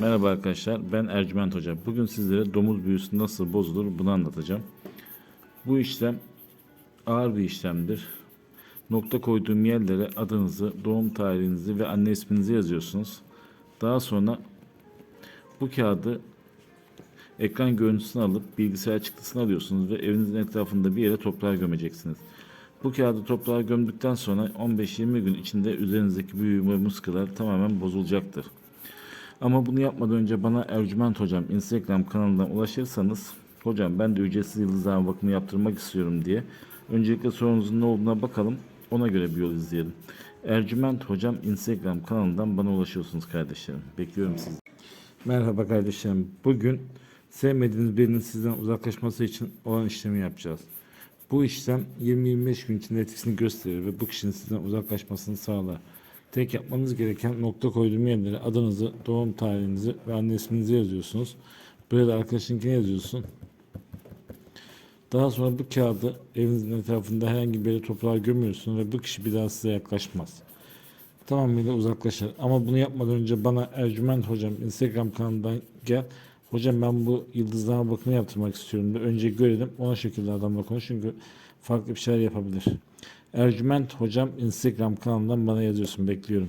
Merhaba arkadaşlar, ben Ercüment Hoca. Bugün sizlere domuz büyüsü nasıl bozulur bunu anlatacağım. Bu işlem ağır bir işlemdir. Nokta koyduğum yerlere adınızı, doğum tarihinizi ve anne isminizi yazıyorsunuz. Daha sonra bu kağıdı ekran görüntüsünü alıp bilgisayar çıktısını alıyorsunuz ve evinizin etrafında bir yere toprağa gömeceksiniz. Bu kağıdı toprağa gömdükten sonra 15-20 gün içinde üzerinizdeki büyü ve muskalar tamamen bozulacaktır. Ama bunu yapmadan önce bana Ercüment Hocam Instagram kanalından ulaşırsanız Hocam ben de ücretsiz yıldızlama bakımı yaptırmak istiyorum diye öncelikle sorunuzun ne olduğuna bakalım ona göre bir yol izleyelim. Ercüment Hocam Instagram kanalından bana ulaşıyorsunuz kardeşlerim. Bekliyorum sizi. Merhaba kardeşlerim. Bugün sevmediğiniz birinin sizden uzaklaşması için olan işlemi yapacağız. Bu işlem 20-25 gün içinde etkisini gösterir ve bu kişinin sizden uzaklaşmasını sağlar. Tek yapmanız gereken nokta koyduğum yerlere adınızı, doğum tarihinizi ve anne isminizi yazıyorsunuz. Buraya da arkadaşınkini yazıyorsun. Daha sonra bu kağıdı evinizin etrafında herhangi bir toprağa gömüyorsun ve bu kişi bir daha size yaklaşmaz. Tamamıyla uzaklaşır. Ama bunu yapmadan önce bana Ercüment Hocam Instagram kanalından gel. Hocam ben bu yıldızlama bakımı yaptırmak istiyorum da önce görelim. Ona şekilde adamla konuş çünkü farklı bir şeyler yapabilir. Ercüment Hocam Instagram kanalından bana yazıyorsun. Bekliyorum.